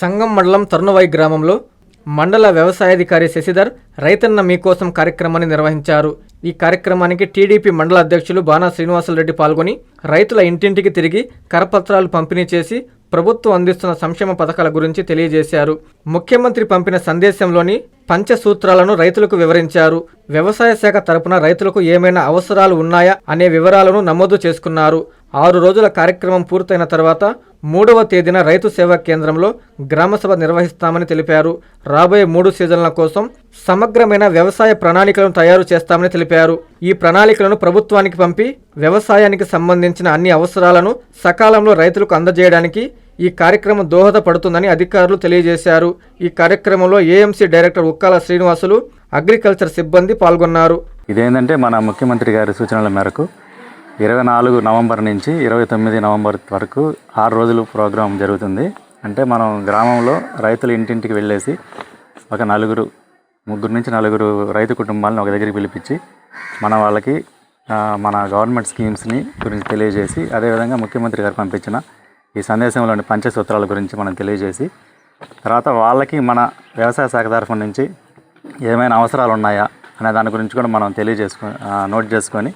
సంగం మండలం తరుణవై గ్రామంలో మండల వ్యవసాయాధికారి శశిధర్ రైతన్న మీకోసం కార్యక్రమాన్ని నిర్వహించారు. ఈ కార్యక్రమానికి టీడీపీ మండల అధ్యక్షులు బాణా శ్రీనివాసులరెడ్డి పాల్గొని రైతుల ఇంటింటికి తిరిగి కరపత్రాలు పంపిణీ చేసి ప్రభుత్వం అందిస్తున్న సంక్షేమ పథకాల గురించి తెలియజేశారు. ముఖ్యమంత్రి పంపిన సందేశంలోని పంచసూత్రాలను రైతులకు వివరించారు. వ్యవసాయ శాఖ తరపున రైతులకు ఏమైనా అవసరాలు ఉన్నాయా అనే వివరాలను నమోదు చేసుకున్నారు. ఆరు రోజుల కార్యక్రమం పూర్తయిన తర్వాత మూడవ తేదీన రైతు సేవా కేంద్రంలో గ్రామసభ నిర్వహిస్తామని తెలిపారు. రాబోయే మూడు సీజన్ల కోసం సమగ్రమైన వ్యవసాయ ప్రణాళికలను తయారు చేస్తామని తెలిపారు. ఈ ప్రణాళికలను ప్రభుత్వానికి పంపి వ్యవసాయానికి సంబంధించిన అన్ని అవసరాలను సకాలంలో రైతులకు అందజేయడానికి ఈ కార్యక్రమం దోహదపడుతుందని అధికారులు తెలియజేశారు. ఈ కార్యక్రమంలో AMC director Ukkala Srinivasulu agriculture సిబ్బంది పాల్గొన్నారు. ఇదేంటంటే మన ముఖ్యమంత్రి గారి సూచనల మేరకు ఇరవై నాలుగు నవంబర్ నుంచి ఇరవై తొమ్మిది నవంబర్ వరకు ఆరు రోజులు ప్రోగ్రాం జరుగుతుంది. అంటే మనం గ్రామంలో రైతులు ఇంటింటికి వెళ్ళేసి ఒక నలుగురు ముగ్గురు నుంచి నలుగురు రైతు కుటుంబాలను ఒక దగ్గరికి పిలిపించి మన వాళ్ళకి మన గవర్నమెంట్ స్కీమ్స్ని గురించి తెలియజేసి అదేవిధంగా ముఖ్యమంత్రి గారు పంపించిన ఈ సందేశంలోని పంచసూత్రాల గురించి మనం తెలియజేసి తర్వాత వాళ్ళకి మన వ్యవసాయ శాఖ తరఫు నుంచి ఏమైనా అవసరాలు ఉన్నాయా అనే దాని గురించి కూడా మనం తెలియజేసుకొని నోట్ చేసుకొని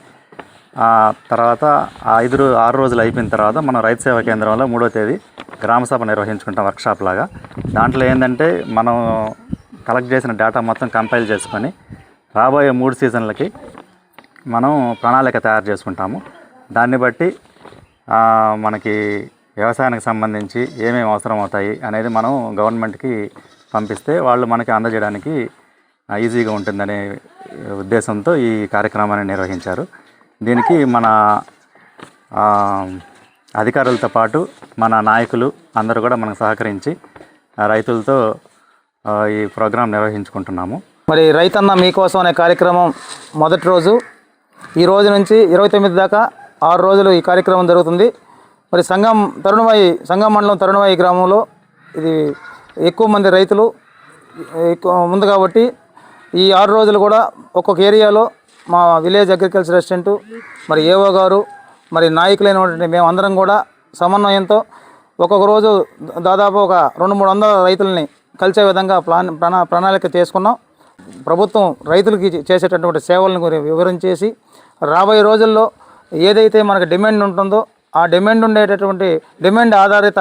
తర్వాత ఆ ఐదు రో ఆరు రోజులు అయిపోయిన తర్వాత మనం రైతు సేవా కేంద్రంలో మూడో తేదీ గ్రామ సభ నిర్వహించుకుంటాం వర్క్షాప్ లాగా. దాంట్లో ఏంటంటే మనం కలెక్ట్ చేసిన డేటా మొత్తం కంపైల్ చేసుకొని రాబోయే మూడు సీజన్లకి మనం ప్రణాళిక తయారు చేసుకుంటాము. దాన్ని బట్టి మనకి వ్యవసాయానికి సంబంధించి ఏమేమి అవసరం అవుతాయి అనేది మనం గవర్నమెంట్కి పంపిస్తే వాళ్ళు మనకి అందజేయడానికి ఈజీగా ఉంటుందనే ఉద్దేశంతో ఈ కార్యక్రమాన్ని నిర్వహించారు. దీనికి మన అధికారులతో పాటు మన నాయకులు అందరూ కూడా మనకు సహకరించి రైతులతో ఈ ప్రోగ్రాం నిర్వహించుకుంటున్నాము. మరి రైతన్న మీకోసం అనే కార్యక్రమం మొదటి రోజు. ఈ రోజు నుంచి ఇరవై తొమ్మిది దాకా ఆరు రోజులు ఈ కార్యక్రమం జరుగుతుంది. మరి సంఘం తరుణవాయి సంఘం మండలం తరుణవాయి గ్రామంలో ఇది ఎక్కువ మంది రైతులు ఎక్కువ ఉంది కాబట్టి ఈ ఆరు రోజులు కూడా ఒక్కొక్క ఏరియాలో మా విలేజ్ అగ్రికల్చర్ అసిస్టెంట్ మరి ఏఓ గారు మరి నాయకులైనటువంటి మేమందరం కూడా సమన్వయంతో ఒక్కొక్క రోజు దాదాపు ఒక రెండు మూడు వందల రైతులని కలిసే విధంగా ప్లాన్ ప్రణా ప్రణాళిక చేసుకున్నాం. ప్రభుత్వం రైతులకి చేసేటటువంటి సేవలను వివరించేసి రాబోయే రోజుల్లో ఏదైతే మనకు డిమాండ్ ఉంటుందో ఆ డిమాండ్ ఉండేటటువంటి డిమాండ్ ఆధారిత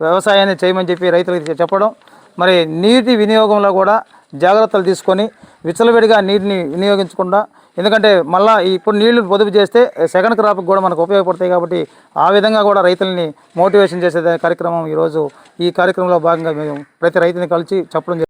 వ్యవసాయాన్ని చేయమని చెప్పి రైతులకి చెప్పడం మరి నీటి వినియోగంలో కూడా జాగ్రత్తలు తీసుకొని విచ్చలవిడిగా నీటిని వినియోగించకుండా ఎందుకంటే మళ్ళీ ఇప్పుడు నీళ్ళు పొదుపు చేస్తే సెకండ్ క్రాప్కి కూడా మనకు ఉపయోగపడతాయి కాబట్టి ఆ విధంగా కూడా రైతుల్ని మోటివేషన్ చేసే కార్యక్రమం ఈరోజు ఈ కార్యక్రమంలో భాగంగా మేము ప్రతి రైతుని కలిసి చెప్పడం